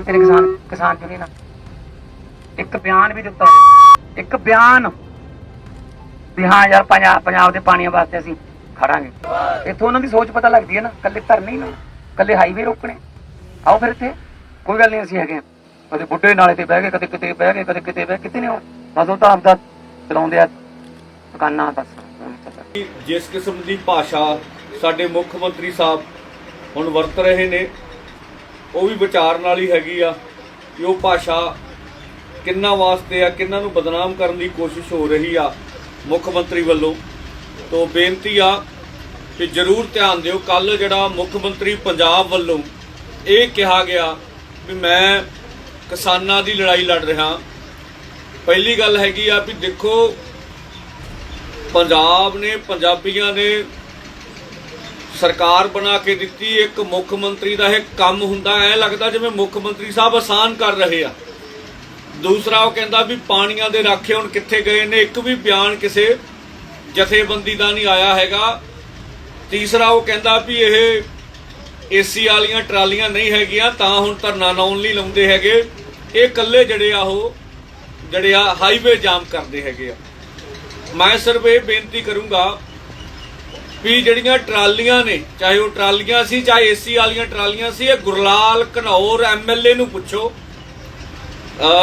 ਕਿ ਤੇਰੇ ਕਿਸਾਨ ਕਿਸਾਨ ਯੂਨੀਅਨ ਇੱਕ ਬਿਆਨ ਵੀ ਦਿੱਤਾ ਹੋਵੇ। ਇੱਕ ਬਿਆਨ। ਵੀ ਹਾਂ ਯਾਰ ਪੰਜਾਬ ਪੰਜਾਬ ਦੇ ਪਾਣੀਆਂ ਵਾਸਤੇ ਅਸੀਂ ਖੜਾਂਗੇ। ਇੱਥੋਂ ਉਹਨਾਂ ਦੀ ਸੋਚ ਪਤਾ ਲੱਗਦੀ ਹੈ ਨਾ ਕੱਲੇ ਧਰਨੇ ਨਾ ਕੱਲੇ ਹਾਈਵੇ ਰੋਕਣੇ। ਆਓ ਫਿਰ ਇੱਥੇ, ਕੋਈ ਗੱਲ ਨਹੀਂ ਅਸੀਂ ਹੈਗੇ ਹਾਂ। ਕਦੇ ਬੁੱਢੇ ਨਾਲੇ ਤੇ ਬਹਿ ਗਏ, ਕਦੇ ਕਿਤੇ ਬਹਿ ਗਏ, ਕਦੇ ਕਿਤੇ ਬਹਿ, ਕਿਤੇ ਨਹੀਂ ਬਸ ਉਹ ਤਾਂ ਆਪਦਾ ਚਲਾਉਂਦੇ ਆ, ਦੁਕਾਨਾਂ ਬਸ। ਜਿਸ ਕਿਸਮ ਦੀ ਭਾਸ਼ਾ ਸਾਡੇ ਮੁੱਖ ਮੰਤਰੀ ਸਾਹਿਬ ਹੁਣ ਵਰਤ ਰਹੇ ਨੇ ਉਹ ਵੀ ਵਿਚਾਰਨ ਵਾਲੀ ਹੈਗੀ ਆ ਕਿ ਉਹ ਭਾਸ਼ਾ ਕਿੰਨਾ ਵਾਸਤੇ ਆ, ਕਿੰਨਾਂ ਨੂੰ ਬਦਨਾਮ ਕਰਨ ਦੀ ਕੋਸ਼ਿਸ਼ ਹੋ ਰਹੀ ਆ ਮੁੱਖ ਮੰਤਰੀ ਵੱਲੋਂ। ਤੋਂ ਬੇਨਤੀ ਆ ਕਿ ਜਰੂਰ ਧਿਆਨ ਦਿਓ, ਕੱਲ ਜਿਹੜਾ ਮੁੱਖ ਮੰਤਰੀ ਪੰਜਾਬ ਵੱਲੋਂ ਇਹ ਕਿਹਾ ਗਿਆ ਵੀ ਮੈਂ ਕਿਸਾਨਾਂ ਦੀ ਲੜਾਈ ਲੜ ਰਿਹਾ। ਪਹਿਲੀ ਗੱਲ ਹੈਗੀ ਆ ਵੀ ਦੇਖੋ, ਪੰਜਾਬ ਨੇ ਪੰਜਾਬੀਆਂ ਨੇ ਸਰਕਾਰ ਬਣਾ ਕੇ ਦਿੱਤੀ, ਇੱਕ ਮੁੱਖ ਮੰਤਰੀ ਦਾ ਇਹ ਕੰਮ ਹੁੰਦਾ, ਐ ਲੱਗਦਾ ਜਿਵੇਂ ਮੁੱਖ ਮੰਤਰੀ ਸਾਹਿਬ ਆਸਾਨ ਕਰ ਰਹੇ ਆ। ਦੂਸਰਾ ਉਹ ਕਹਿੰਦਾ ਵੀ ਪਾਣੀਆਂ ਦੇ ਰਾਖੇ ਹੁਣ ਕਿੱਥੇ ਗਏ ਨੇ, ਇੱਕ ਵੀ ਬਿਆਨ ਕਿਸੇ ਜਥੇਬੰਦੀ ਦਾ ਨਹੀਂ ਆਇਆ ਹੈਗਾ। ਤੀਸਰਾ ਉਹ ਕਹਿੰਦਾ ਵੀ ਇਹ ਏਸੀ ਵਾਲੀਆਂ ਟਰਾਲੀਆਂ ਨਹੀਂ ਹੈਗੀਆਂ, ਤਾਂ ਹੁਣ ਧਰਨਾ ਲਾਉਣ ਲਈ ਲਾਉਂਦੇ ਹੈਗੇ। ਇਹ ਇਕੱਲੇ ਜਿਹੜੇ ਆ ਉਹ, ਜਿਹੜੇ ਆ ਹਾਈਵੇ ਜਾਮ ਕਰਦੇ ਹੈਗੇ ਆ। ਮੈਂ ਸਿਰਫ ਇਹ ਬੇਨਤੀ ਕਰੂੰਗਾ ਵੀ ਜਿਹੜੀਆਂ ਟਰਾਲੀਆਂ ਨੇ, ਚਾਹੇ ਉਹ ਟਰਾਲੀਆਂ ਸੀ, ਚਾਹੇ ਏਸੀ ਵਾਲੀਆਂ ਟਰਾਲੀਆਂ ਸੀ, ਇਹ ਗੁਰਲਾਲ ਘਨੌਰ ਐਮਐਲਏ ਨੂੰ ਪੁੱਛੋ।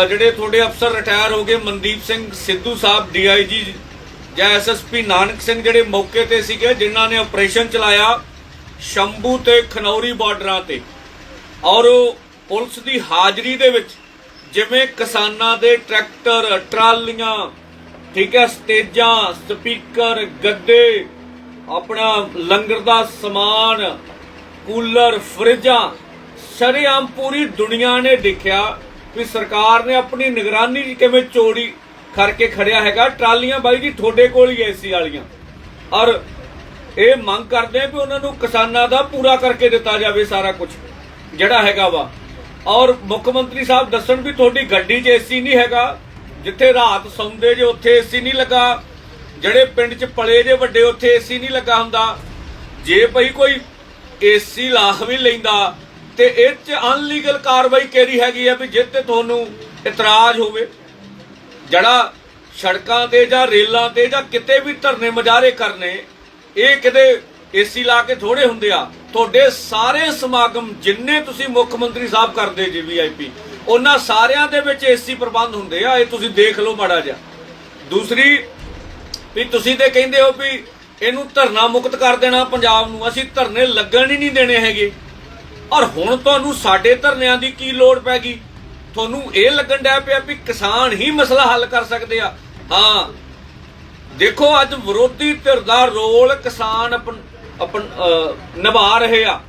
ਜਿਹੜੇ ਤੁਹਾਡੇ ਅਫਸਰ ਰਿਟਾਇਰ ਹੋ ਗਏ, ਮਨਦੀਪ ਸਿੰਘ ਸਿੱਧੂ ਸਾਹਿਬ ਡੀਆਈਜੀ ਜਾਂ ਐਸਐਸਪੀ ਨਾਨਕ ਸਿੰਘ ਜਿਹੜੇ ਮੌਕੇ ਤੇ ਸੀਗੇ, ਜਿਨ੍ਹਾਂ ਨੇ ਆਪਰੇਸ਼ਨ ਚਲਾਇਆ ਸ਼ੰਭੂ ਤੇ ਖਨੌਰੀ ਬਾਰਡਰਾਂ ਤੇ। ਔਰ ਪੁਲਿਸ ਦੀ ਹਾਜ਼ਰੀ ਦੇ ਵਿੱਚ ਜਿਵੇਂ ਕਿਸਾਨਾਂ ਦੇ ਟਰੈਕਟਰ, ਟਰਾਲੀਆਂ, ਠੀਕ ਹੈ, ਸਟੇਜਾਂ, ਸਪੀਕਰ, ਗੱਦੇ ਆਪਣਾ ਲੰਗਰ ਦਾ ਸਮਾਨ, ਕੂਲਰ, ਫਰਿੱਜਾਂ, ਸ਼ਰੇਆਮ ਪੂਰੀ ਦੁਨੀਆ ਨੇ ਦੇਖਿਆ ਵੀ ਸਰਕਾਰ ਨੇ ਆਪਣੀ ਨਿਗਰਾਨੀ 'ਚ ਕਿਵੇਂ ਚੋਰੀ ਕਰਕੇ ਖੜਿਆ ਹੈਗਾ। ਟਰਾਲੀਆਂ ਬਾਈ ਜੀ ਤੁਹਾਡੇ ਕੋਲ ਹੀ ਐਸੀ ਵਾਲੀਆਂ। ਔਰ ਇਹ ਮੰਗ ਕਰਦੇ ਆ ਵੀ ਉਹਨਾਂ ਨੂੰ ਕਿਸਾਨਾਂ ਦਾ ਪੂਰਾ ਕਰਕੇ ਦਿੱਤਾ ਜਾਵੇ ਸਾਰਾ ਕੁਝ ਜਿਹੜਾ ਹੈਗਾ ਵਾ। ਔਰ ਮੁੱਖ ਮੰਤਰੀ ਸਾਹਿਬ ਦੱਸਣ ਵੀ ਤੁਹਾਡੀ ਗੱਡੀ 'ਚ ਏਸੀ ਨਹੀਂ ਹੈਗਾ, ਜਿੱਥੇ ਰਾਤ ਸੌਂਦੇ ਜੇ ਉੱਥੇ ਏਸੀ ਨਹੀਂ ਲੱਗਾ। ਜਿਹੜੇ ਪਿੰਡ 'ਚ ਪਲੇ ਜੇ ਵੱਡੇ, ਉੱਥੇ ਏਸੀ ਨਹੀਂ ਲੱਗਾ ਹੁੰਦਾ। ਜੇ ਭਈ ਕੋਈ ਏਸੀ ਲਾ ਵੀ ਲੈਂਦਾ, ਤੇ ਇਹ 'ਚ ਅਨਲੀਗਲ ਕਾਰਵਾਈ ਕਿਹੜੀ ਹੈਗੀ ਆ ਵੀ ਜਿਹ ਤੇ ਤੁਹਾਨੂੰ ਇਤਰਾਜ਼ ਹੋਵੇ? ਜਿਹੜਾ ਸੜਕਾਂ ਤੇ ਜਾਂ ਰੇਲਾਂ ਤੇ ਜਾਂ ਕਿਤੇ ਵੀ ਧਰਨੇ ਮਜਾਰੇ ਕਰਨੇ, ਇਹ ਕਿਤੇ ਏਸੀ ਲਾ ਕੇ ਥੋੜੇ ਹੁੰਦੇ ਆ। ਤੁਹਾਡੇ ਸਾਰੇ ਸਮਾਗਮ ਜਿੰਨੇ ਤੁਸੀਂ ਮੁੱਖ ਮੰਤਰੀ ਸਾਹਿਬ ਕਰਦੇ ਜੀ ਵੀਆਈਪੀ ਉਹਨਾਂ ਸਾਰਿਆਂ ਦੇ ਵਿੱਚ ਏਸੀ ਪ੍ਰਬੰਧ ਹੁੰਦੇ ਆ। ਇਹ ਤੁਸੀਂ ਦੇਖ ਲਓ ਮਾੜਾ ਜਿਹਾ। ਦੂਸਰੀ ਵੀ ਤੁਸੀਂ ਤੇ ਕਹਿੰਦੇ ਹੋ ਵੀ ਇਹਨੂੰ ਧਰਨਾ ਮੁਕਤ ਕਰ ਦੇਣਾ ਪੰਜਾਬ ਨੂੰ। ਅਸੀਂ ਧਰਨੇ ਲੱਗਣ ਹੀ ਨਹੀਂ ਦੇਣੇ ਹੈਗੇ। ਔਰ ਹੁਣ ਤੁਹਾਨੂੰ ਸਾਡੇ ਧਰਨਿਆਂ ਦੀ ਕੀ ਲੋੜ ਪੈ ਗਈ? ਤੁਹਾਨੂੰ ਇਹ ਲੱਗਣ ਡਿਆ ਪਿਆ ਵੀ ਕਿਸਾਨ ਹੀ ਮਸਲਾ ਹੱਲ ਕਰ ਸਕਦੇ ਆ। ਹਾਂ। ਦੇਖੋ, ਅੱਜ ਵਿਰੋਧੀ ਧਿਰ ਦਾ ਰੋਲ ਕਿਸਾਨ ਆਪਣ ਆਪਣ ਨਿਭਾ ਰਹੇ ਆ।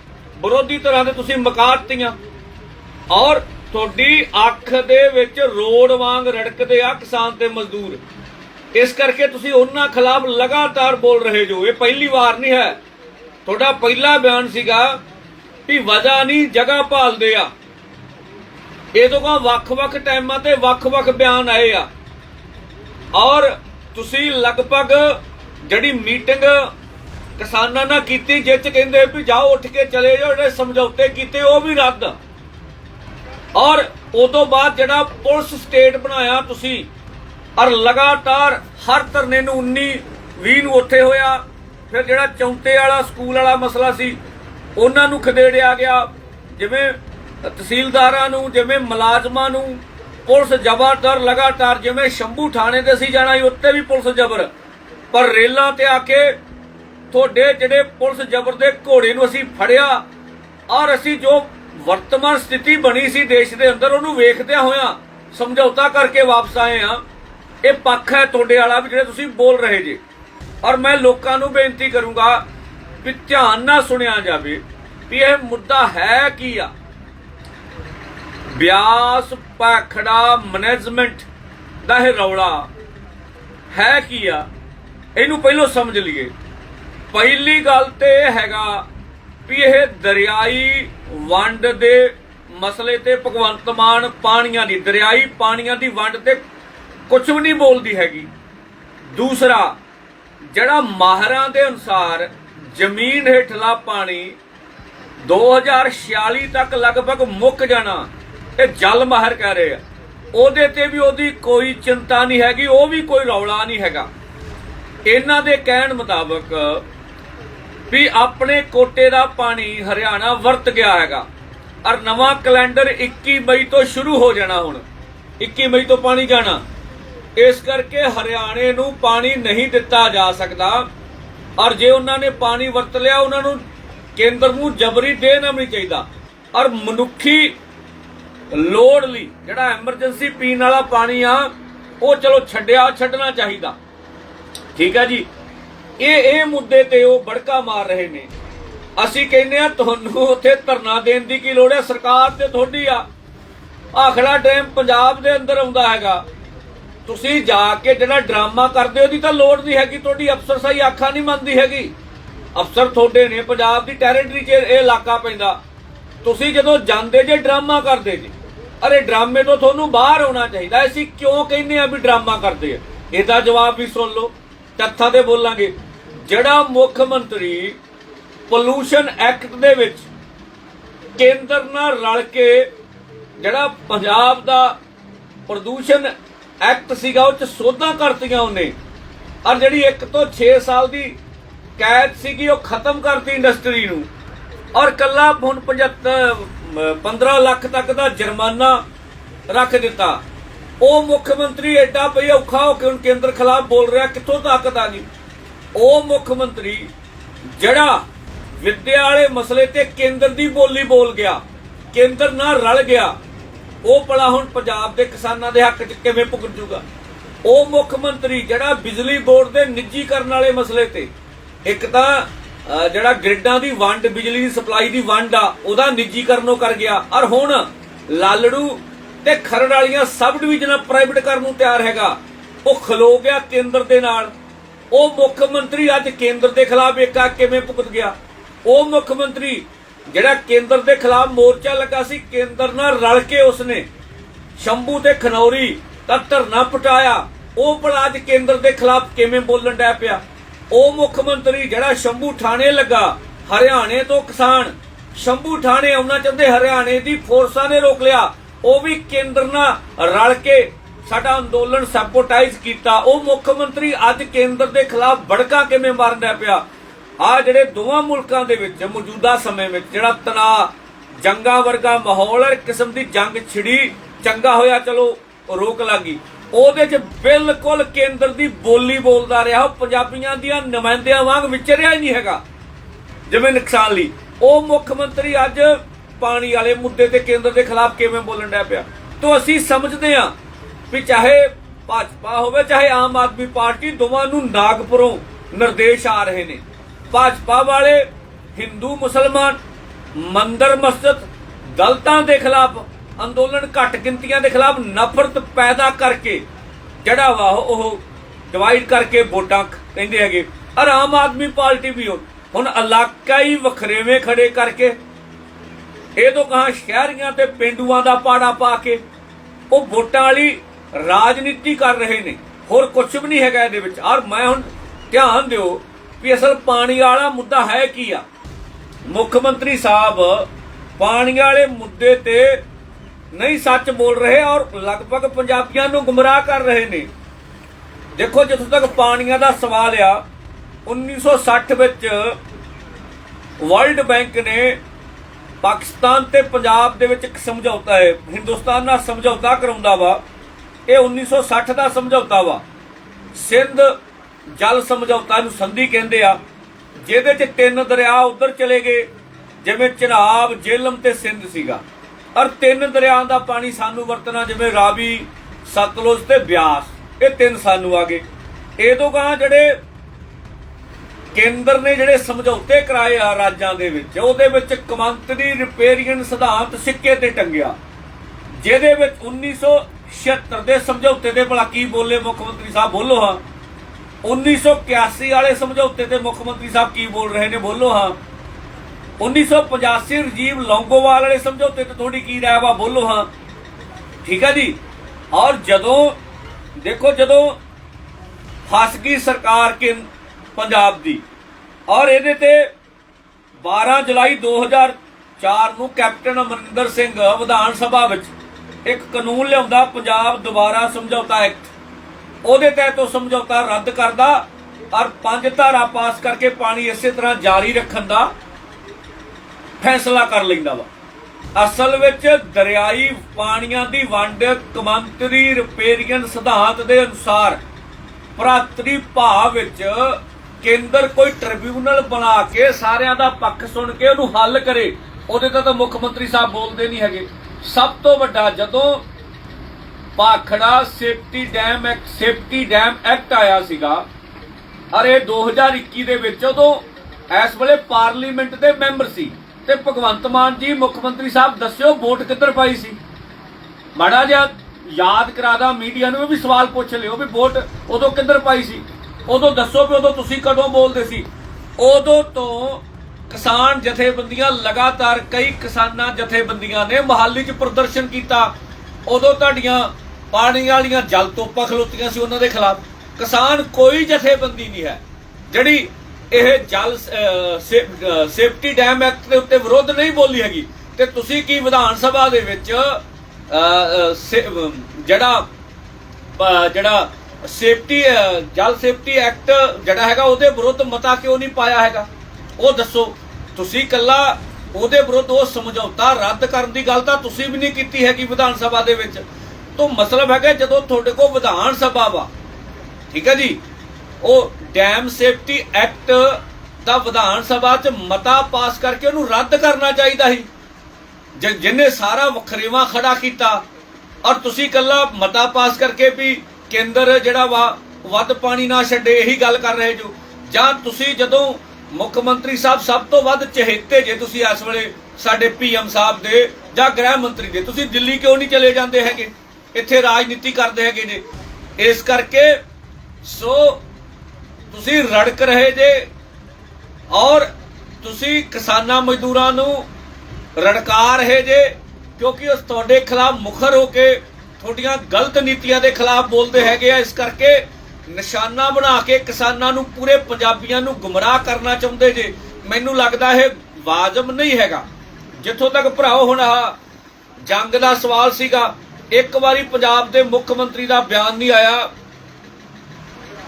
ਵਿਰੋਧੀ ਧਿਰਾਂ ਦੇ ਤੁਸੀਂ ਮਕਾਤੀਆਂ ਔਰ ਤੁਹਾਡੀ ਅੱਖ ਦੇ ਵਿੱਚ ਰੋਡ ਵਾਂਗ ਰੜਕਦੇ ਆ ਕਿਸਾਨ ਤੇ ਮਜ਼ਦੂਰ। ਇਸ ਕਰਕੇ ਤੁਸੀਂ ਉਹਨਾਂ ਖਿਲਾਫ ਲਗਾਤਾਰ ਬੋਲ ਰਹੇ ਜੋ। ਇਹ ਪਹਿਲੀ ਵਾਰ ਨਹੀਂ ਹੈ। ਤੁਹਾਡਾ ਪਹਿਲਾ ਬਿਆਨ ਸੀਗਾ ਵੀ ਵਜ੍ਹਾ ਨਹੀਂ, ਜਗ੍ਹਾ ਭਾਲਦੇ ਆ। ਇਹ ਤੋਂ ਕਾ ਵੱਖ-ਵੱਖ ਟਾਈਮਾਂ ਤੇ ਵੱਖ-ਵੱਖ ਬਿਆਨ ਆਏ ਆ। ਔਰ ਤੁਸੀਂ ਲਗਭਗ ਜਿਹੜੀ ਮੀਟਿੰਗ ਕਿਸਾਨਾਂ ਨਾਲ ਕੀਤੀ ਜਿਸ ਕਹਿੰਦੇ ਵੀ ਜਾਓ, ਉੱਠ ਕੇ ਚਲੇ ਜਾਓ, ਜਿਹੜੇ ਸਮਝੌਤੇ ਕੀਤੇ, ਉਹ ਵੀ ਰੱਦ। ਔਰ ਉਸ ਤੋਂ ਬਾਅਦ ਜਿਹੜਾ ਪੁਲਿਸ ਸਟੇਟ ਬਣਾਇਆ ਤੁਸੀਂ ਔਰ ਲਗਾਤਾਰ ਹਰ ਧਰਨੇ ਨੂੰ 19 20 ਨੂੰ ਉੱਥੇ ਹੋਇਆ। ਫਿਰ ਜਿਹੜਾ ਚੌਂਤੇ ਵਾਲਾ, ਸਕੂਲ ਵਾਲਾ ਮਸਲਾ ਸੀ, ਉਹਨਾਂ ਨੂੰ ਖਦੇੜਿਆ ਗਿਆ। ਜਿਵੇਂ ਤਹਿਸੀਲਦਾਰਾਂ ਨੂੰ, ਜਿਵੇਂ ਮੁਲਾਜ਼ਮਾਂ ਨੂੰ, ਪੁਲਿਸ ਜ਼ਬਰਦਰ ਲਗਾਤਾਰ, ਜਿਵੇਂ ਸ਼ੰਭੂ ਥਾਣੇ ਤੇ ਸੀ ਜਾਣਾ ਸੀ ਉੱਤੇ ਵੀ ਪੁਲਿਸ ਜ਼ਬਰ। ਪਰ ਰੇਲਾਂ ਤੇ ਆ ਕੇ ਤੁਹਾਡੇ ਜਿਹੜੇ ਪੁਲਿਸ ਜ਼ਬਰ ਦੇ ਘੋੜੇ ਨੂੰ ਅਸੀਂ ਫੜਿਆ, ਔਰ ਅਸੀਂ ਜੋ ਵਰਤਮਾਨ ਸਥਿਤੀ ਬਣੀ ਸੀ ਦੇਸ਼ ਦੇ ਅੰਦਰ, ਉਹਨੂੰ ਵੇਖਦਿਆਂ ਹੋਇਆਂ ਸਮਝੌਤਾ ਕਰਕੇ ਵਾਪਸ ਆਏ ਆ ਇਹ ਪੱਖ ਹੈ ਤੁਹਾਡੇ ਵਾਲਾ ਵੀ ਜਿਹੜੇ ਤੁਸੀਂ ਬੋਲ ਰਹੇ ਜੇ। ਔਰ ਮੈਂ ਲੋਕਾਂ ਨੂੰ ਬੇਨਤੀ ਕਰੂੰਗਾ ਵੀ ਧਿਆਨ ਨਾਲ ਸੁਣਿਆ ਜਾਵੇ ਵੀ ਇਹ ਮੁੱਦਾ ਹੈ ਕੀ ਆ। ਬਿਆਸ ਪਾਖੜਾ ਮੈਨੇਜਮੈਂਟ ਦਾ ਇਹ ਰੌਲਾ ਹੈ ਕੀ ਆ? ਇਹਨੂੰ ਪਹਿਲਾਂ ਸਮਝ ਲਈਏ। ਪਹਿਲੀ ਗੱਲ ਤੇ ਇਹ ਹੈਗਾ ਵੀ ਇਹ ਦਰਿਆਈ ਵੰਡ ਦੇ ਮਸਲੇ ਤੇ ਭਗਵੰਤ ਮਾਨ ਪਾਣੀਆਂ ਦੀ ਦਰਿਆਈ ਪਾਣੀਆਂ ਦੀ ਵੰਡ ਤੇ ਕੁਝ ਵੀ ਨਹੀਂ ਬੋਲਦੀ ਹੈਗੀ। ਦੂਸਰਾ, ਜਿਹੜਾ ਮਾਹਰਾਂ ਦੇ ਅਨੁਸਾਰ ਜ਼ਮੀਨ ਹੇਠਲਾ ਪਾਣੀ 2046 ਤੱਕ ਲਗਭਗ ਮੁੱਕ ਜਾਣਾ, ਇਹ ਜਲ ਮਾਹਰ ਕਹਿ ਰਹੇ ਆ। ਉਹਦੇ ਤੇ ਵੀ ਉਹਦੀ ਕੋਈ ਚਿੰਤਾ ਨਹੀਂ ਹੈਗੀ, ਉਹ ਵੀ ਕੋਈ ਰੌਲਾ ਨਹੀਂ ਹੈਗਾ। ਇਹਨਾਂ ਦੇ ਕਹਿਣ ਮੁਤਾਬਕ ਵੀ ਆਪਣੇ ਕੋਟੇ ਦਾ ਪਾਣੀ ਹਰਿਆਣਾ ਵਰਤ ਗਿਆ ਹੈਗਾ। ਔਰ ਨਵਾਂ ਕੈਲੰਡਰ 21 ਮਈ ਤੋਂ ਸ਼ੁਰੂ ਹੋ ਜਾਣਾ ਹੁਣ। 21 ਮਈ ਤੋਂ ਪਾਣੀ ਜਾਣਾ। ਇਸ ਕਰਕੇ ਹਰਿਆਣੇ ਨੂੰ ਪਾਣੀ ਨਹੀਂ ਦਿੱਤਾ ਜਾ ਸਕਦਾ। ਔਰ ਜੇ ਉਹਨਾਂ ਨੇ ਪਾਣੀ ਵਰਤ ਲਿਆ, ਉਹਨਾਂ ਨੂੰ ਕੇਂਦਰ ਨੂੰ ਜਬਰੀ ਦੇਣਾ ਨਹੀਂ ਚਾਹੀਦਾ। ਔਰ ਮਨੁੱਖੀ ਲੋੜ ਲਈ ਜਿਹੜਾ ਐਮਰਜੈਂਸੀ ਪੀਣ ਵਾਲਾ ਪਾਣੀ ਆ, ਉਹ ਚਲੋ ਛੱਡਿਆ ਛੱਡਣਾ ਚਾਹੀਦਾ। ਠੀਕ ਆ ਜੀ? ਇਹ ਇਹ ਮੁੱਦੇ ਤੇ ਉਹ ਬੜਕਾ ਮਾਰ ਰਹੇ ਨੇ। ਅਸੀਂ ਕਹਿੰਦੇ ਆ, ਤੁਹਾਨੂੰ ਉੱਥੇ ਧਰਨਾ ਦੇਣ ਦੀ ਕੀ ਲੋੜ ਹੈ? ਸਰਕਾਰ ਤੇ ਤੁਹਾਡੀ ਆ। ਆਖੜਾ ਡੈਮ ਪੰਜਾਬ ਦੇ ਅੰਦਰ ਆਉਂਦਾ ਹੈਗਾ। ਤੁਸੀਂ ਜਾ ਕੇ ਜਿਹੜਾ ਡਰਾਮਾ ਕਰਦੇ ਹੋ, ਉਹਦੀ ਤਾਂ ਲੋੜ ਨਹੀਂ ਹੈਗੀ, ਤੁਹਾਡੀ ਅਫਸਰ ਸਹੀ ਆਖਾਂ ਨਹੀਂ ਮੰਨਦੀ ਹੈਗੀ। ਅਫਸਰ ਤੁਹਾਡੇ ਨੇ ਪੰਜਾਬ ਦੀ ਟੈਰੀਟਰੀ 'ਚ ਇਹ ਇਲਾਕਾ ਪੈਂਦਾ। ਤੁਸੀਂ ਜਦੋਂ ਜਾਂਦੇ ਜੇ, ਡਰਾਮਾ ਕਰਦੇ ਜੀ, ਅਰੇ ਡਰਾਮੇ ਤੋਂ ਤੁਹਾਨੂੰ ਬਾਹਰ ਆਉਣਾ ਚਾਹੀਦਾ। ਅਸੀਂ ਕਿਉਂ ਕਹਿੰਦੇ ਆ ਵੀ ਡਰਾਮਾ ਕਰਦੇ ਆ? ਇਹਦਾ ਜਵਾਬ ਵੀ ਸੁਣ ਲਓ, ਤੱਥਾਂ ਤੇ ਬੋਲਾਂਗੇ। ਜਿਹੜਾ ਮੁੱਖ ਮੰਤਰੀ ਪੋਲੂਸ਼ਨ ਐਕਟ ਦੇ ਵਿੱਚ ਕੇਂਦਰ ਨਾਲ ਰਲ ਕੇ ਜਿਹੜਾ ਪੰਜਾਬ ਦਾ ਪ੍ਰਦੂਸ਼ਣ ਐਕਟ ਸੀਗਾ, ਉਹ ਚ ਸੋਧਾਂ ਕਰਤੀਆਂ ਉਹਨੇ। ਔਰ ਜਿਹੜੀ 1 ਤੋਂ 6 ਸਾਲ ਦੀ ਕੈਦ ਸੀਗੀ, ਉਹ ਖਤਮ ਕਰਤੀ ਇੰਡਸਟਰੀ ਨੂੰ। ਔਰ ਕੱਲਾ ਹੁਣ 75 15 ਲੱਖ ਤੱਕ ਦਾ ਜੁਰਮਾਨਾ ਰੱਖ ਦਿੱਤਾ। ਉਹ ਮੁੱਖ ਮੰਤਰੀ ਐਡਾ ਪਈ ਔਖਾ ਹੋ ਕੇ ਹੁਣ ਕੇਂਦਰ ਖਿਲਾਫ ਬੋਲ ਰਿਹਾ, ਕਿੱਥੋਂ ਤਾਕਤ ਆ ਗਈ? ਉਹ ਮੁੱਖ ਮੰਤਰੀ ਜਿਹੜਾ ਵਿੱਦਿਆ ਵਾਲੇ ਮਸਲੇ ਤੇ ਕੇਂਦਰ ਦੀ ਬੋਲੀ ਬੋਲ ਗਿਆ, ਕੇਂਦਰ ਨਾਲ ਰਲ ਗਿਆ ਉਹ ਭਲਾ ਹੁਣ ਪੰਜਾਬ ਦੇ ਕਿਸਾਨਾਂ ਦੇ ਹੱਕ 'ਚ ਕਿਵੇਂ ਭੁਗਤ ਜੂਗਾ? ਉਹ ਮੁੱਖ ਮੰਤਰੀ ਜਿਹੜਾ ਬਿਜਲੀ ਬੋਰਡ ਦੇ ਨਿੱਜੀਕਰਨ ਵਾਲੇ ਮਸਲੇ ਤੇ, ਇੱਕ ਤਾਂ ਜਿਹੜਾ ਗ੍ਰਿਡਾਂ ਦੀ ਵੰਡ, ਬਿਜਲੀ ਦੀ ਸਪਲਾਈ ਦੀ ਵੰਡ ਆ, ਉਹਦਾ ਨਿੱਜੀਕਰਨ ਕਰ ਗਿਆ। ਔਰ ਹੁਣ ਲਾਲੜੂ ਤੇ ਖਰੜ ਵਾਲੀਆਂ ਸਬ ਡਿਵੀਜ਼ਨਾਂ ਪ੍ਰਾਈਵੇਟ ਕਰਨ ਨੂੰ ਤਿਆਰ ਹੈਗਾ। ਉਹ ਖਲੋ ਗਿਆ ਕੇਂਦਰ ਦੇ ਨਾਲ। ਉਹ ਮੁੱਖ ਮੰਤਰੀ ਅੱਜ ਕੇਂਦਰ ਦੇ ਖਿਲਾਫ ਏਕਾ ਕਿਵੇਂ ਭੁਗਤ ਗਿਆ? ਉਹ ਮੁੱਖ ਮੰਤਰੀ ਜਿਹੜਾ ਕੇਂਦਰ ਦੇ ਖਿਲਾਫ ਮੋਰਚਾ ਲੱਗਾ ਸੀ, ਕੇਂਦਰ ਨਾਲ ਰਲ ਕੇ ਉਸਨੇ ਸ਼ੰਭੂ ਤੇ ਖਨੌਰੀ ਦਾ ਧਰਨਾ ਪਟਾਇਆ। ਉਹ ਭਲਾ ਅੱਜ ਕੇਂਦਰ ਦੇ ਖਿਲਾਫ ਕਿਵੇਂ ਬੋਲਣ ਡੈ ਪਿਆ? ਉਹ ਮੁੱਖ ਮੰਤਰੀ ਜਿਹੜਾ ਸ਼ੰਭੂ ਥਾਣੇ ਲੱਗਾ, ਹਰਿਆਣੇ ਤੋਂ ਕਿਸਾਨ, ਸ਼ੰਭੂ ਥਾਣੇ ਆਉਣਾ ਚਾਹੁੰਦੇ, ਹਰਿਆਣੇ ਦੀ ਫੋਰਸਾਂ ਨੇ ਰੋਕ ਲਿਆ। ਉਹ ਵੀ ਕੇਂਦਰ ਨਾਲ ਰਲ ਕੇ ਸਾਡਾ ਅੰਦੋਲਨ ਸੈਬੋਟਾਈਜ਼ ਕੀਤਾ। ਉਹ ਮੁੱਖ ਮੰਤਰੀ ਅੱਜ ਕੇਂਦਰ ਦੇ ਖਿਲਾਫ ਭੜਕਾ ਕਿਵੇਂ ਮਾਰਨ ਡੈ ਪਿਆ? ਆ ਜਿਹੜੇ ਦੋਵਾਂ ਮੁਲਕਾਂ ਦੇ ਵਿੱਚ ਮੌਜੂਦਾ ਸਮੇਂ ਵਿੱਚ ਜਿਹੜਾ ਤਣਾਅ ਜੰਗਾਂ ਵਰਗਾ ਮਾਹੌਲ ਹੈ ਕਿਸਮ ਦੀ ਜੰਗ ਛਿੜੀ, ਚੰਗਾ ਹੋਇਆ, ਚਲੋ ਰੋਕ ਲੱਗੀ। ਉਹਦੇ 'ਚ ਬਿਲਕੁਲ ਕੇਂਦਰ ਦੀ ਬੋਲੀ ਬੋਲਦਾ ਰਿਹਾ, ਉਹ ਪੰਜਾਬੀਆਂ ਦੀਆਂ ਨੁਮਾਇੰਦਿਆਂ ਵਾਂਗ ਵਿਚਰਿਆ ਹੀ ਨਹੀਂ ਹੈਗਾ, ਜਿਵੇਂ ਨੁਕਸਾਨ ਲਈ। ਉਹ ਮੁੱਖ ਮੰਤਰੀ ਅੱਜ ਪਾਣੀ ਵਾਲੇ ਮੁੱਦੇ ਤੇ ਕੇਂਦਰ ਦੇ ਖਿਲਾਫ ਕਿਵੇਂ ਬੋਲਣ ਡਿਆ ਪਿਆ। ਤੋਂ ਅਸੀਂ ਸਮਝਦੇ ਹਾਂ ਵੀ ਚਾਹੇ ਭਾਜਪਾ ਹੋਵੇ, ਚਾਹੇ ਆਮ ਆਦਮੀ ਪਾਰਟੀ, ਦੋਵਾਂ ਨੂੰ ਨਾਗਪੁਰੋਂ ਨਿਰਦੇਸ਼ ਆ ਰਹੇ ਨੇ। ਭਾਜਪਾ ਵਾਲੇ, ਹਿੰਦੂ, ਮੁਸਲਮਾਨ, ਮੰਦਰ, ਮਸਜਿਦ, ਦਲਤਾਂ ਦੇ ਖਿਲਾਫ ਅੰਦੋਲਨ ਘੱਟ ਗਿਣਤੀਆਂ ਦੇ ਖਿਲਾਫ ਨਫ਼ਰਤ ਪੈਦਾ ਕਰਕੇ, ਜਿਹੜਾ ਵਾ ਉਹ ਡਿਵਾਈਡ ਕਰਕੇ ਵੋਟਾਂ ਕਹਿੰਦੇ ਹੈਗੇ। ਔਰ ਆਮ ਆਦਮੀ ਪਾਰਟੀ ਵੀ ਹੁਣ ਹੁਣ ਇਲਾਕਾਈ ਵਖਰੇਵੇਂ ਖੜੇ ਕਰਕੇ, ਇਹ ਤੋਂ ਕਹਾ ਸ਼ਹਿਰੀਆਂ ਤੇ ਪਿੰਡੂਆਂ ਦਾ ਪਾੜਾ ਪਾ ਕੇ, ਉਹ ਵੋਟਾਂ ਵਾਲੀ ਰਾਜਨੀਤੀ ਕਰ ਰਹੇ ਨੇ। ਹੋਰ ਕੁਝ ਵੀ ਨਹੀਂ ਹੈਗਾ ਇਹਦੇ ਵਿੱਚ। ਔਰ ਮੈਂ ਹੁਣ ਧਿਆਨ ਦਿਓ ਵੀ ਅਸਲ ਪਾਣੀ ਵਾਲਾ ਮੁੱਦਾ ਹੈ ਕੀ ਆ? ਮੁੱਖ ਮੰਤਰੀ ਸਾਹਿਬ ਪਾਣੀ ਵਾਲੇ ਮੁੱਦੇ ਤੇ ਨਹੀਂ ਸੱਚ ਬੋਲ ਰਹੇ ਔਰ ਲਗਭਗ ਪੰਜਾਬੀਆਂ ਨੂੰ ਗੁੰਮਰਾਹ ਕਰ ਰਹੇ ਨੇ। ਦੇਖੋ, ਜਿੱਥੋਂ ਤੱਕ ਪਾਣੀਆਂ ਦਾ ਸਵਾਲ ਆ 1960 ਵਿੱਚ ਵਰਲਡ ਬੈਂਕ ਨੇ ਪਾਕਿਸਤਾਨ ਤੇ ਪੰਜਾਬ ਦੇ ਵਿੱਚ ਇੱਕ ਸਮਝੌਤਾ ਹੈ, ਹਿੰਦੁਸਤਾਨ ਨਾਲ ਸਮਝੌਤਾ ਕਰਾਉਂਦਾ ਵਾ, ਇਹ 1960 ਦਾ ਸਮਝੌਤਾ ਵਾ। ਸਿੰਧ ਜਲ ਸਮਝੌਤਾ ਨੂੰ ਸੰਧੀ ਕਹਿੰਦੇ ਆ, ਜਿਹਦੇ ਚ ਤਿੰਨ ਦਰਿਆ ਉਧਰ ਚਲੇ ਗਏ, ਜਿਵੇਂ ਚਨਾਬ, ਜੇਲਮ ਤੇ ਸਿੰਧ ਸੀਗਾ। ਔਰ ਤਿੰਨ ਦਰਿਆਵਾਂ ਦਾ ਪਾਣੀ ਸਾਨੂੰ ਵਰਤਣਾ ਜਿਵੇਂ ਰਾਵੀ, ਸਤਲੁਜ ਤੇ ਬਿਆਸ, ਇਹ ਤਿੰਨ ਸਾਨੂੰ ਆ ਗਏ। ਇਹ ਤੋਂ ਗਾਂ ਜਿਹੜੇ ਕੇਂਦਰ ਨੇ ਜਿਹੜੇ ਸਮਝੌਤੇ ਕਰਾਏ ਆ ਰਾਜਾਂ ਦੇ ਵਿੱਚ, ਉਹਦੇ ਵਿੱਚ ਕਮਾਂਤਰੀ ਰਿਪੇਰੀਅਨ ਸਿਧਾਂਤ ਸਿੱਕੇ ਤੇ ਟੰਗਿਆ। ਜਿਹਦੇ ਵਿੱਚ 1976 ਦੇ ਸਮਝੌਤੇ ਦੇ ਭਲਾ ਕੀ ਬੋਲੇ ਮੁੱਖ ਮੰਤਰੀ ਸਾਹਿਬ, ਬੋਲੋ ਹਾਂ। 1981 ਵਾਲੇ ਸਮਝੌਤੇ ਤੇ ਮੁੱਖ ਮੰਤਰੀ ਸਾਹਿਬ ਕੀ ਬੋਲ ਰਹੇ ਨੇ? ਬੋਲੋ ਹਾਂ। 1985 ਰਜੀਵ ਲੌਂਗੋਵਾਲ ਵਾਲੇ ਸਮਝੌਤੇ ਤੇ ਤੁਹਾਡੀ ਕੀ ਰਾਏ ਵਾ? ਬੋਲੋ ਹਾਂ। ਠੀਕ ਹੈ ਜੀ? ਔਰ ਜਦੋਂ, ਦੇਖੋ ਜਦੋਂ ਫਸ ਗਈ ਸਰਕਾਰ ਕੇ ਪੰਜਾਬ ਦੀ, ਔਰ ਇਹਦੇ ਤੇ 12 ਜੁਲਾਈ 2004 ਨੂੰ ਕੈਪਟਨ ਅਮਰਿੰਦਰ ਸਿੰਘ ਵਿਧਾਨ ਸਭਾ ਵਿੱਚ ਇੱਕ ਕਾਨੂੰਨ ਲਿਆਉਂਦਾ, ਪੰਜਾਬ ਦੁਬਾਰਾ ਸਮਝੌਤਾ ਐਕਟ ਉਹਦੇ ਤਹਿਤ ਉਹ ਸਮਝੌਤਾ ਰੱਦ ਕਰਦਾ ਔਰ ਪੰਜ ਧਾਰਾ ਪਾਸ ਕਰਕੇ ਪਾਣੀ ਇਸੇ ਤਰ੍ਹਾਂ ਜਾਰੀ ਰੱਖਣ ਦਾ ਫੈਸਲਾ ਕਰ ਲੈਂਦਾ ਵਾ। ਅਸਲ ਵਿੱਚ ਦਰਿਆਈ ਪਾਣੀਆਂ ਦੀ ਵੰਡ ਕਮੰਤਰੀ ਰਿਪੇਰੀਅਨ ਸਿਧਾਂਤ ਦੇ ਅਨੁਸਾਰ ਭਰਾਤਰੀ ਭਾਵ ਵਿੱਚ ਕੇਂਦਰ ਕੋਈ ਟ੍ਰਿਬਿਊਨਲ ਬਣਾ ਕੇ ਸਾਰਿਆਂ ਦਾ ਪੱਖ ਸੁਣ ਕੇ ਉਹਨੂੰ ਹੱਲ ਕਰੇ, ਉਹਦੇ ਤਾਂ ਤਾਂ ਮੁੱਖ ਮੰਤਰੀ ਸਾਹਿਬ ਬੋਲਦੇ ਨਹੀਂ ਹੈਗੇ। ਸਭ ਤੋਂ ਵੱਡਾ ਜਦੋਂ Bhakra safety dam act, safety dam act ਆਇਆ ਸੀਗਾ। ਅਰੇ 2021 ਦੇ ਵਿੱਚ ਉਦੋਂ ਇਸ ਵੇਲੇ ਪਾਰਲੀਮੈਂਟ ਦੇ ਮੈਂਬਰ ਸੀ ਤੇ ਭਗਵੰਤ ਮਾਨ ਜੀ ਮੁੱਖ ਮੰਤਰੀ ਸਾਹਿਬ ਦੱਸਿਓ ਵੋਟ ਕਿੱਧਰ ਪਾਈ ਸੀ। ਮਾੜਾ ਜਿਹਾ ਯਾਦ ਕਰਾਦਾ ਮੀਡੀਆ ਨੂੰ ਵੀ ਸਵਾਲ ਪੁੱਛ ਲਿਓ ਵੀ ਵੋਟ ਉਦੋਂ ਕਿੱਧਰ ਪਾਈ ਸੀ। ਉਦੋਂ ਦੱਸੋ ਵੀ ਉਦੋਂ ਤੁਸੀਂ ਕਦੋਂ ਬੋਲਦੇ ਸੀ। ਉਦੋਂ ਤੋਂ ਕਿਸਾਨ ਜਥੇਬੰਦੀਆਂ ਲਗਾਤਾਰ ਕਈ ਕਿਸਾਨਾਂ ਜਥੇਬੰਦੀਆਂ ਨੇ ਮਹਾਲੀ 'ਚ ਪ੍ਰਦਰਸ਼ਨ ਕੀਤਾ। ਉਦੋਂ ਤੁਹਾਡੀਆਂ ਪਾਣੀ ਵਾਲੀਆਂ ਜਲ ਤੋਪਾਂ ਖਲੋਤੀਆਂ ਸੀ ਉਹਨਾਂ ਦੇ ਖਿਲਾਫ। ਕਿਸਾਨ ਕੋਈ ਜਥੇਬੰਦੀ ਨਹੀਂ ਹੈ। ਜਿਹੜੀ ਇਹ ਜਲ ਸੇਫਟੀ ਡੈਮ ਐਕਟ ਦੇ ਉੱਤੇ ਵਿਰੋਧ ਨਹੀਂ ਬੋਲੀ ਹੈਗੀ, ਤੇ ਤੁਸੀਂ ਕੀ ਵਿਧਾਨ ਸਭਾ ਦੇ ਵਿੱਚ ਜਿਹੜਾ ਜਿਹੜਾ ਸੇਫਟੀ ਜਲ ਸੇਫਟੀ ਐਕਟ ਜਿਹੜਾ ਹੈਗਾ, ਉਹਦੇ ਵਿਰੁੱਧ ਮਤਾ ਕਿਉਂ ਨਹੀਂ ਪਾਇਆ ਹੈਗਾ? ਉਹ ਦੱਸੋ। ਤੁਸੀਂ ਕੱਲਾ ਉਹਦੇ ਵਿਰੁੱਧ ਉਹ ਸਮਝੌਤਾ ਰੱਦ ਕਰਨ ਦੀ ਗੱਲ ਤਾਂ ਤੁਸੀਂ ਵੀ ਨਹੀਂ ਕੀਤੀ ਹੈਗੀ ਵਿਧਾਨ ਸਭਾ ਦੇ ਵਿੱਚ। ਤੋਂ ਮਤਲਬ ਹੈਗਾ ਜਦੋਂ ਤੁਹਾਡੇ ਕੋਲ ਵਿਧਾਨ ਸਭਾ ਵਾ। ਠੀਕ ਹੈ ਜੀ? ਉਹ ਡੈਮ ਸੇਫਟੀ ਐਕਟ ਦਾ ਵਿਧਾਨ ਸਭਾ 'ਚ ਮਤਾ ਪਾਸ ਕਰਕੇ ਉਹਨੂੰ ਰੱਦ ਕਰਨਾ ਚਾਹੀਦਾ ਸੀ। ਜਿ- ਸਾਰਾ ਵਖਰੇਵਾ ਖੜਾ ਕੀਤਾ, ਔਰ ਤੁਸੀਂ ਕੱਲਾ ਮਤਾ ਪਾਸ ਕਰਕੇ ਵੀ ਕੇਂਦਰ ਜਿਹੜਾ ਵਾ, ਵੱਧ ਪਾਣੀ ਨਾ ਛੱਡੇ, ਇਹੀ ਗੱਲ ਕਰ ਰਹੇ ਜੋ। ਜਾਂ ਤੁਸੀਂ ਜਦੋਂ ਮੁੱਖ ਮੰਤਰੀ ਸਾਹਿਬ ਸਭ ਤੋਂ ਵੱਧ ਚਹੇਤੇ ਜੇ ਤੁਸੀਂ ਇਸ ਵੇਲੇ ਸਾਡੇ ਪੀਐਮ ਸਾਹਿਬ ਦੇ ਜਾਂ ਗ੍ਰਹਿ ਮੰਤਰੀ ਦੇ, ਤੁਸੀਂ ਦਿੱਲੀ ਕਿਉਂ ਨਹੀਂ ਚਲੇ ਜਾਂਦੇ ਹੈਗੇ? ਇੱਥੇ ਰਾਜਨੀਤੀ ਕਰਦੇ ਹੈਗੇ ਜੇ ਇਸ ਕਰਕੇ ਸੋ ਤੁਸੀਂ ਰੜਕ ਰਹੇ ਜੇ ਔਰ ਤੁਸੀਂ ਕਿਸਾਨਾਂ ਮਜ਼ਦੂਰਾਂ ਨੂੰ ਰੜਕਾ ਰਹੇ ਜੇ ਕਿਉਂਕਿ ਉਸ ਤੁਹਾਡੇ ਖਿਲਾਫ ਮੁਖਰ ਹੋ ਕੇ ਤੁਹਾਡੀਆਂ ਗਲਤ ਨੀਤੀਆਂ ਦੇ ਖਿਲਾਫ ਬੋਲਦੇ ਹੈਗੇ ਆ। ਇਸ ਕਰਕੇ ਨਿਸ਼ਾਨਾ ਬਣਾ ਕੇ ਕਿਸਾਨਾਂ ਨੂੰ ਪੂਰੇ ਪੰਜਾਬੀਆਂ ਨੂੰ ਗੁੰਮਰਾਹ ਕਰਨਾ ਚਾਹੁੰਦੇ ਜੇ। ਮੈਨੂੰ ਲੱਗਦਾ ਇਹ ਵਾਜਬ ਨਹੀਂ ਹੈਗਾ। ਜਿੱਥੋਂ ਤੱਕ ਭਰਾਓ ਹੁਣ ਆ ਜੰਗ ਦਾ ਸਵਾਲ ਸੀਗਾ ਇੱਕ ਵਾਰੀ ਪੰਜਾਬ ਦੇ ਮੁੱਖ ਮੰਤਰੀ ਦਾ ਬਿਆਨ ਨਹੀਂ ਆਇਆ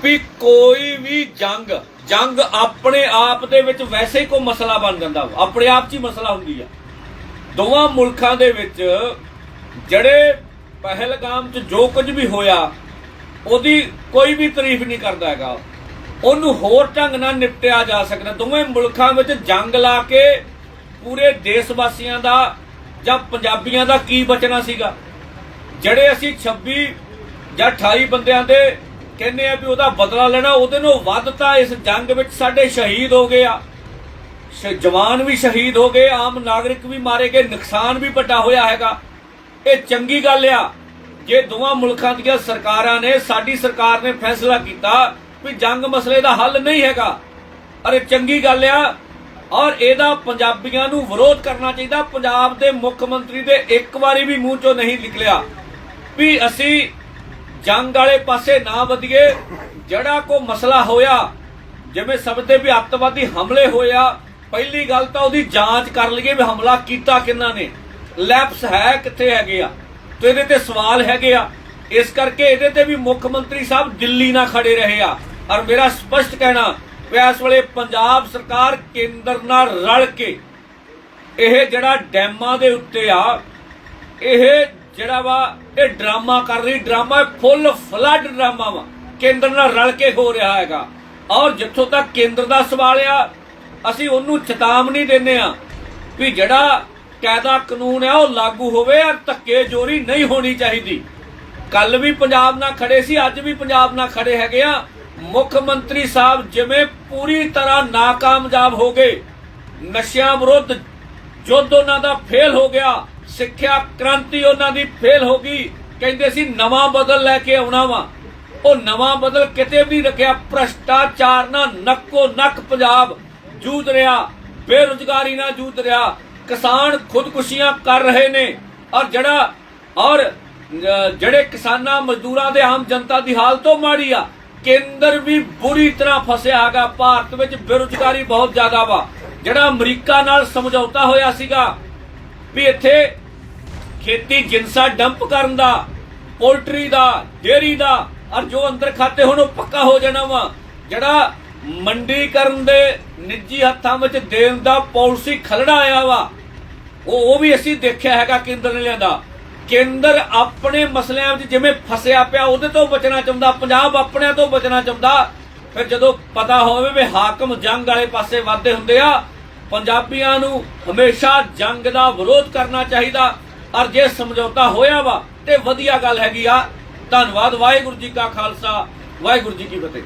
ਵੀ ਕੋਈ ਵੀ ਜੰਗ ਜੰਗ ਆਪਣੇ ਆਪ ਦੇ ਵਿੱਚ ਵੈਸੇ ਹੀ ਕੋਈ ਮਸਲਾ ਬਣ ਜਾਂਦਾ ਵਾ। ਆਪਣੇ ਆਪ 'ਚ ਹੀ ਮਸਲਾ ਹੁੰਦੀ ਆ। ਦੋਵਾਂ ਮੁਲਕਾਂ ਦੇ ਵਿੱਚ ਜਿਹੜੇ ਪਹਿਲਗਾਮ 'ਚ ਜੋ ਕੁਝ ਵੀ ਹੋਇਆ, ਉਹਦੀ ਕੋਈ ਵੀ ਤਾਰੀਫ ਨਹੀਂ ਕਰਦਾ ਹੈਗਾ। ਉਹਨੂੰ ਹੋਰ ਢੰਗ ਨਾਲ ਨਿਪਟਿਆ ਜਾ ਸਕਦਾ। ਦੋਵੇਂ ਮੁਲਕਾਂ ਵਿੱਚ ਜੰਗ ਲਾ ਕੇ ਪੂਰੇ ਦੇਸ਼ ਵਾਸੀਆਂ ਦਾ ਜਾਂ ਪੰਜਾਬੀਆਂ ਦਾ ਕੀ ਬਚਣਾ ਸੀਗਾ? ਜਿਹੜੇ ਅਸੀਂ 26 ਜਾਂ 28 ਬੰਦਿਆਂ ਦੇ ਕਹਿੰਦੇ ਆ ਵੀ ਉਹਦਾ ਬਦਲਾ ਲੈਣਾ, ਉਹਦੇ ਨੂੰ ਵੱਧ ਤਾਂ ਇਸ ਜੰਗ ਵਿੱਚ ਸਾਡੇ ਸ਼ਹੀਦ ਹੋ ਗਏ ਆ। ਜਵਾਨ ਵੀ ਸ਼ਹੀਦ ਹੋ ਗਏ, ਆਮ ਨਾਗਰਿਕ ਵੀ ਮਾਰੇ ਗਏ, ਨੁਕਸਾਨ ਵੀ ਵੱਡਾ ਹੋਇਆ ਹੈਗਾ। ਇਹ ਚੰਗੀ ਗੱਲ ਆ ਜੇ ਦੋਵਾਂ ਮੁਲਕਾਂ ਦੀਆਂ ਸਰਕਾਰਾਂ ਨੇ, ਸਾਡੀ ਸਰਕਾਰ ਨੇ ਫੈਸਲਾ ਕੀਤਾ ਵੀ ਜੰਗ ਮਸਲੇ ਦਾ ਹੱਲ ਨਹੀਂ ਹੈਗਾ। ਅਰੇ ਚੰਗੀ ਗੱਲ ਆ, ਔਰ ਇਹਦਾ ਪੰਜਾਬੀਆਂ ਨੂੰ ਵਿਰੋਧ ਕਰਨਾ ਚਾਹੀਦਾ। ਪੰਜਾਬ ਦੇ ਮੁੱਖ ਮੰਤਰੀ ਦੇ ਇੱਕ ਵਾਰੀ ਵੀ ਮੂੰਹ ਚੋਂ ਨਹੀਂ ਨਿਕਲਿਆ। ਵੀ ਅਸੀਂ ਜੰਗ ਵਾਲੇ ਪਾਸੇ ਨਾ ਵਧੀਏ, ਜਿਹੜਾ ਕੋ ਮਸਲਾ ਹੋਇਆ, ਜਿਵੇਂ ਸਮਝਦੇ ਵੀ ਅੱਤਵਾਦੀ ਹਮਲੇ ਹੋਇਆ ਪਹਿਲੀ ਗੱਲ ਤਾਂ ਉਹਦੀ ਜਾਂਚ ਕਰ ਲਈਏ ਵੀ ਹਮਲਾ ਕੀਤਾ ਕਿੰਨਾ ਨੇ। ਲੈਪਸ ਹੈ ਕਿੱਥੇ ਹੈਗੇ ਆ? ਤੇ ਇਹਦੇ ਤੇ ਸਵਾਲ ਹੈਗੇ ਆ। ਇਸ ਕਰਕੇ ਇਹਦੇ ਤੇ ਵੀ ਮੁੱਖ ਮੰਤਰੀ ਸਾਹਿਬ ਦਿੱਲੀ ਨਾ ਖੜੇ ਰਹੇ ਆ। ਔਰ ਮੇਰਾ ਸਪਸ਼ਟ ਕਹਿਣਾ, ਵੀ ਇਸ ਵੇਲੇ ਪੰਜਾਬ ਸਰਕਾਰ ਕੇਂਦਰ ਨਾਲ ਰਲ ਕੇ, ਇਹ ਜਿਹੜਾ ਡੈਮਾਂ ਦੇ ਉੱਤੇ ਆ, ਇਹ ਜਿਹੜਾ ਵਾ, ਇਹ ਡਰਾਮਾ ਕਰ ਰਹੀ, ਡਰਾਮਾ ਫੁੱਲ ਫਲੱਡ ਡਰਾਮਾ ਵਾ। ਕੇਂਦਰ ਨਾਲ ਰਲ ਕੇ ਹੋ ਰਿਹਾ ਹੈਗਾ। ਔਰ ਜਿੱਥੋਂ ਤੱਕ ਕੇਂਦਰ ਦਾ ਸਵਾਲ ਆ, ਅਸੀਂ ਉਹਨੂੰ ਚੇਤਾਵਨੀ ਦਿੰਦੇ ਆ ਵੀ ਜਿਹੜਾ ਕਾਇਦਾ ਕਾਨੂੰਨ ਆ, ਉਹ ਲਾਗੂ ਹੋਵੇ ਔਰ ਧੱਕੇ ਜੋਰੀ ਨਹੀਂ ਹੋਣੀ ਚਾਹੀਦੀ। ਕੱਲ ਵੀ ਪੰਜਾਬ ਨਾਲ ਖੜੇ ਸੀ, ਅੱਜ ਵੀ ਪੰਜਾਬ ਨਾਲ ਖੜੇ ਹੈਗੇ ਆ। ਮੁੱਖ ਮੰਤਰੀ ਸਾਹਿਬ ਜਿਵੇਂ ਪੂਰੀ ਤਰ੍ਹਾਂ ਨਾਕਾਮਯਾਬ ਹੋ ਗਏ, ਨਸ਼ਿਆਂ ਵਿਰੁੱਧ ਯੁੱਧ ਉਹਨਾਂ ਦਾ ਫੇਲ ਹੋ ਗਿਆ ਸਿੱਖਿਆ ਕ੍ਰਾਂਤੀ ਉਹਨਾਂ ਦੀ ਫੇਲ ਹੋ ਗਈ। ਕਹਿੰਦੇ ਸੀ ਨਵਾਂ ਬਦਲ ਲੈ ਕੇ ਆਉਣਾ ਵਾ। ਉਹ ਨਵਾਂ ਬਦਲ ਕਿਤੇ ਵੀ ਰੱਖਿਆ ਭ੍ਰਸ਼ਟਾਚਾਰ ਨਾਲ ਨੱਕੋ ਨੱਕ ਪੰਜਾਬ ਜੂਝ ਰਿਹਾ ਬੇਰੁਜ਼ਗਾਰੀ ਨਾਲ ਜੂਝ ਰਿਹਾ। ਕਿਸਾਨ ਖੁਦਕੁਸ਼ੀਆਂ ਕਰ ਰਹੇ ਨੇ। ਔਰ ਜਿਹੜਾ ਔਰ ਅਹ, ਜਿਹੜੇ ਕਿਸਾਨਾਂ ਮਜ਼ਦੂਰਾਂ ਦੇ ਆਮ ਜਨਤਾ ਦੀ ਹਾਲਤ ਤੋਂ ਮਾੜੀ ਆ। ਕੇਂਦਰ ਵੀ ਬੁਰੀ ਤਰ੍ਹਾਂ ਫਸਿਆ ਹੈਗਾ। ਭਾਰਤ ਵਿੱਚ ਬੇਰੁਜ਼ਗਾਰੀ ਬਹੁਤ ਜ਼ਿਆਦਾ ਵਾ। ਜਿਹੜਾ ਅਮਰੀਕਾ ਨਾਲ ਸਮਝੌਤਾ ਹੋਇਆ ਸੀਗਾ ਵੀ ਇੱਥੇ ਖੇਤੀ ਜਿੰਸਾ ਡੰਪ ਕਰਨ ਦਾ, ਪੋਲਟਰੀ ਦਾ ਡੇਰੀ ਦਾ ਔਰ ਜੋ ਅੰਦਰ ਖਾਤੇ ਹੁਣ ਉਹ ਪੱਕਾ ਹੋ ਜਾਣਾ ਵਾ, ਜਿਹੜਾ ਮੰਡੀਕਰਨ ਦੇ ਨਿੱਜੀ ਹੱਥਾਂ ਵਿੱਚ ਦੇਣ ਦਾ ਪਾਲਿਸੀ ਖਲੜਾ ਆਇਆ ਵਾ, ਉਹ ਉਹ ਵੀ ਅਸੀਂ ਦੇਖਿਆ ਹੈਗਾ ਕੇਂਦਰ ਨੇ ਲਿਆਂਦਾ। ਕੇਂਦਰ ਆਪਣੇ ਮਸਲਿਆਂ ਵਿੱਚ ਜਿਵੇਂ ਫਸਿਆ ਪਿਆ, ਉਹਦੇ ਤੋਂ ਬਚਣਾ ਚਾਹੁੰਦਾ, ਪੰਜਾਬ ਆਪਣਿਆਂ ਤੋਂ ਬਚਣਾ ਚਾਹੁੰਦਾ, ਫਿਰ ਜਦੋਂ ਪਤਾ ਹੋਵੇ ਵੀ ਹਾਕਮ ਜੰਗ ਵਾਲੇ ਪਾਸੇ ਵਾਧੇ ਹੁੰਦੇ ਆ ਪੰਜਾਬੀਆਂ ਨੂੰ ਹਮੇਸ਼ਾ ਜੰਗ ਦਾ ਵਿਰੋਧ ਕਰਨਾ ਚਾਹੀਦਾ। ਔਰ ਜੇ ਸਮਝੌਤਾ ਹੋਇਆ ਵਾ, ਤੇ ਵਧੀਆ ਗੱਲ ਹੈਗੀ ਆ। ਧੰਨਵਾਦ, ਵਾਹਿਗੁਰੂ ਜੀ ਕਾ ਖਾਲਸਾ, ਵਾਹਿਗੁਰੂ ਜੀ ਕੀ ਫਤਿਹ।